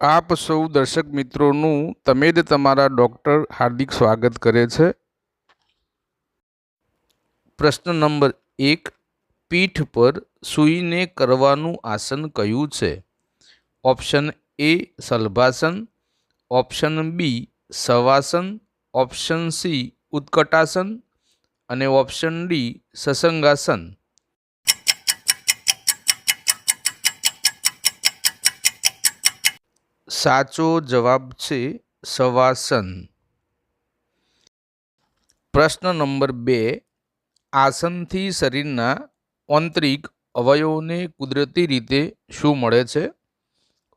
આપ સૌ દર્શક મિત્રોનું તમે જ તમારા ડૉક્ટર હાર્દિક સ્વાગત કરે છે. પ્રશ્ન નંબર એક, પીઠ પર સૂઈને કરવાનું આસન કયું છે? ઓપ્શન એ, સલભાસન. ઓપ્શન બી શવાસન ઓપ્શન સી, ઉત્કટાસન. અને ઓપ્શન ડી, સસંગાસન. સાચો જવાબ છે સવાસન. પ્રશ્ન નંબર બે, આસનથી શરીરના આંતરિક અવયવોને કુદરતી રીતે શું મળે છે?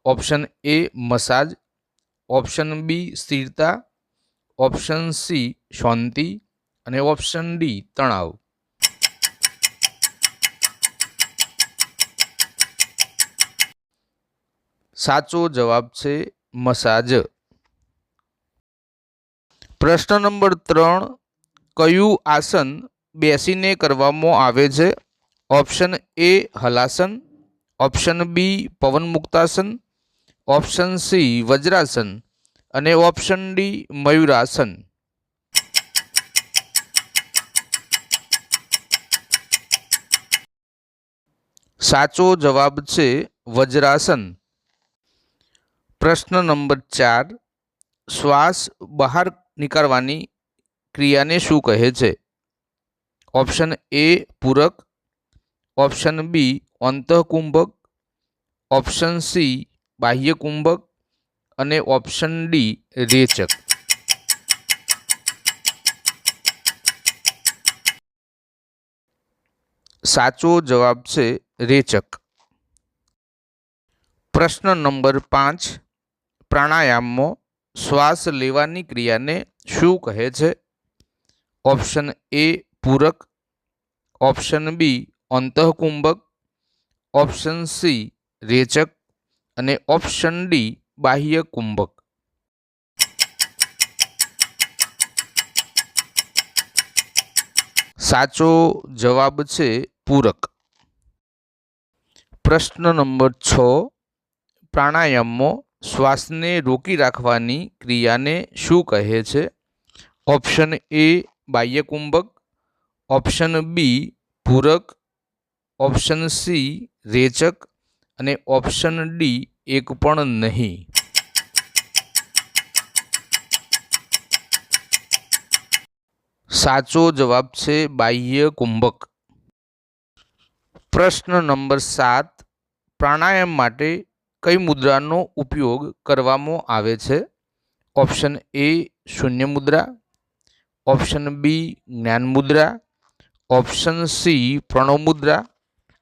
Option A, massage. Option B, સ્થિરતા. ઓપ્શન સી, શાંતિ. અને ઓપ્શન ડી, તણાવ. સાચો જવાબ છે મસાજ. પ્રશ્ન નંબર ત્રણ, કયું આસન બેસીને કરવામાં આવે છે? ઓપ્શન એ હલાસન, ઓપ્શન બી પવન મુક્તાસન, ઓપ્શન સી વજ્રાસન અને ઓપ્શન ડી મયુરાસન. સાચો જવાબ છે વજ્રાસન. પ્રશ્ન નંબર ચાર, શ્વાસ બહાર નીકાળવાની ક્રિયાને શું કહે છે? ઓપ્શન એ પૂરક, ઓપ્શન બી અંતઃકુંભક, ઓપ્શન સી બાહ્યકુંભક અને ઓપ્શન ડી રેચક. સાચો જવાબ છે રેચક. પ્રશ્ન નંબર પાંચ પ્રાણાયામમાં શ્વાસ લેવાની ક્રિયાને શું કહે છે? ઓપ્શન એ પૂરક, ઓપ્શન બી અંતઃકુંભક, ઓપ્શન સી રેચક અને ઓપ્શન ડી બાહ્ય કુંભક સાચો જવાબ છે પૂરક. પ્રશ્ન નંબર છ, પ્રાણાયામમાં શ્વાસને રોકી રાખવાની ક્રિયાને શું કહે છે? ઓપ્શન એ બાહ્યકુંભક ઓપ્શન બી પૂરક, ઓપ્શન સી રેચક અને ઓપ્શન ડી એક પણ નહીં. સાચો જવાબ છે બાહ્ય કુંભક પ્રશ્ન નંબર સાત, પ્રાણાયામ માટે કઈ મુદ્રાનો ઉપયોગ કરવામાં આવે છે? ઓપ્શન એ શૂન્ય મુદ્રા, ઓપ્શન બી જ્ઞાન મુદ્રા, ઓપ્શન સી પ્રણવ મુદ્રા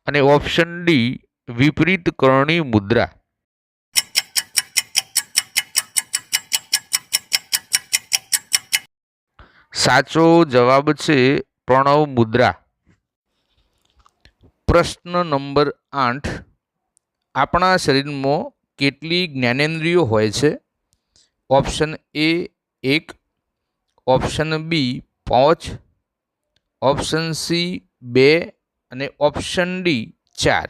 અને ઓપ્શન ડી વિપરીત કરણી મુદ્રા. સાચો જવાબ છે પ્રણવ મુદ્રા. પ્રશ્ન નંબર આઠ આપણા શરીરમાં કેટલી જ્ઞાનેન્દ્રિયો હોય છે? ઓપ્શન એ એક, ઓપ્શન બી પાંચ, ઓપ્શન સી બે અને ઓપ્શન ડી ચાર.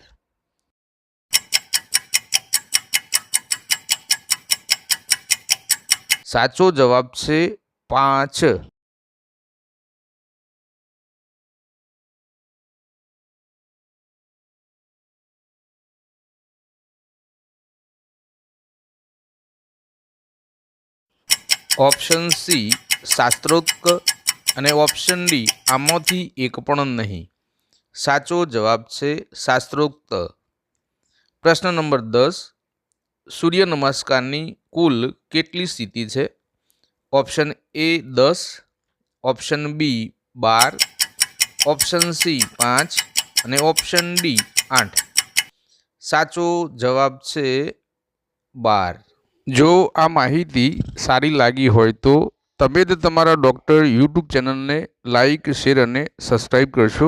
સાચો જવાબ છે પાંચ. ઓપ્શન સી શાસ્ત્રોક્ત અને ઓપ્શન ડી આમાંથી એક પણ નહીં. સાચો જવાબ છે શાસ્ત્રોક્ત. પ્રશ્ન નંબર દસ, સૂર્ય નમસ્કારની કુલ કેટલી સ્થિતિ છે? ઓપ્શન એ દસ ઓપ્શન બી બાર ઓપ્શન સી પાંચ અને ઓપ્શન ડી આઠ. સાચો જવાબ છે બાર. જો આ માહિતી સારી લાગી હોય તો તમે જ તમારા ડૉક્ટર યુટ્યુબ ચેનલને લાઇક શેર અને સબસ્ક્રાઈબ કરશો.